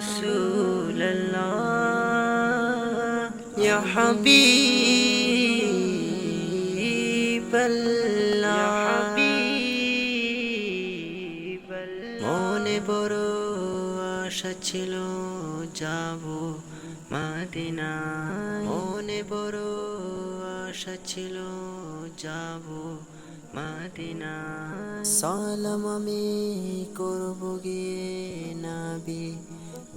رسول الله يا حبيب الله يا حبيب الله মনে বড় আশা ছিল যাব মাদিনা মনে বড় আশা ছিল যাব মাদিনা সালাম আমি করব গিয়ে নাবি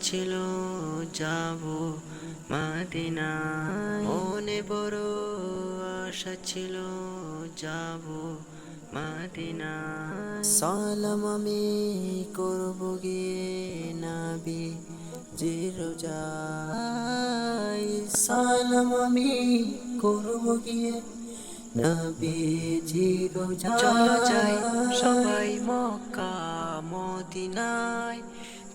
ছিল যাব মাদিনা মনে বড় আশা ছিল যাব মাদিনা সালাম আমি করব গিয়ে নাবি জিরোজাই সালাম আমি করব গিয়ে নাবি জিরোজা চলো যাই সবাই মক্কা মদিনায়।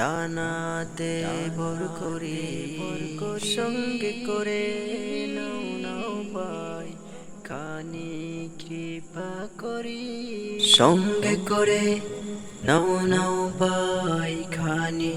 ডানাতে ভর করে, সঙ্গে করে নাও নাও ভাই, কানে কৃপা করি। সঙ্গে করে নাও নাও ভাই খানি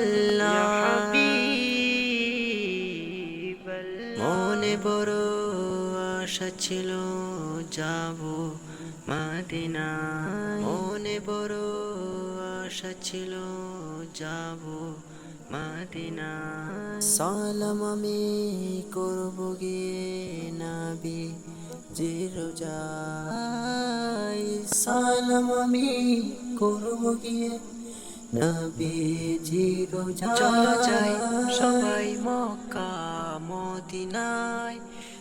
ছিল যাব মাদিনা মনে বড় আশা ছিল যাব মাদিনা সালাম আমি করব গিয়ে নাবি জিরোজাই সালাম আমি করব গিয়ে নবী জিরোজা চলো যাই সবাই মক্কা মদিনায়।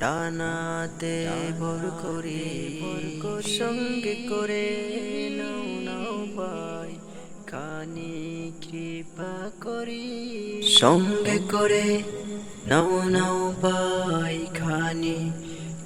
ডানাতে ভর করে, সঙ্গে করে নাও নাও ভাই, কানে কৃপা করি। সঙ্গে করে নাও নাও ভাই খানি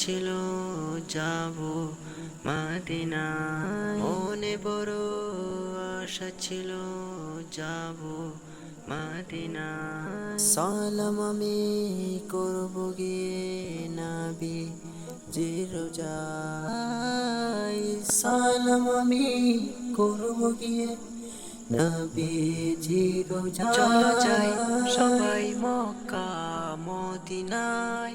ছিল যাব মাদিনা মনে বড় আশা ছিল যাব মাদিনা সালাম আমি করব গিয়ে নাবি জিরোজাই সালাম আমি করব গিয়ে নবী জিরোজা চলো যাই সবাই মক্কা মদিনায়।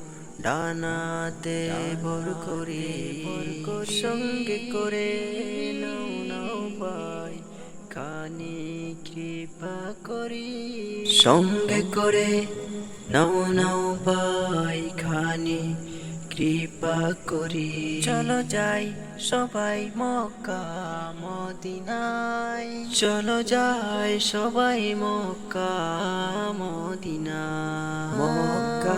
ডানাতে ভর করি, সঙ্গে করে নাও নাও ভাই, কানে কৃপা করি। সঙ্গে করে, নাও নাও ভাই খানি কৃপা করি। চলো যাই সবাই মক্কা, মদিনায়। চলো যাই সবাই মক্কা মদিনা মক্কা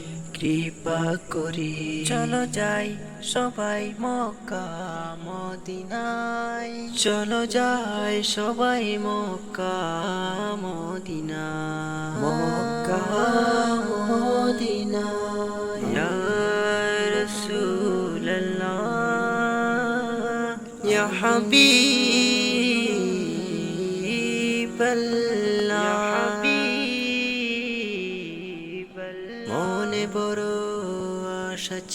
কৃপা করি। চলো যাই সবাই মক্কা মদিনায়। চলো যাই সবাই মক্কা মদিনা মক্কা মদিনায়। ইয়া রাসূলুল্লাহ ইয়া হাবিবাল্লাহ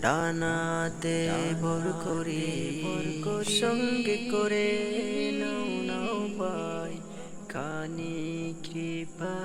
ডানাতে ভর করি সঙ্গে করে নাও নাও ভাই কানি কৃপা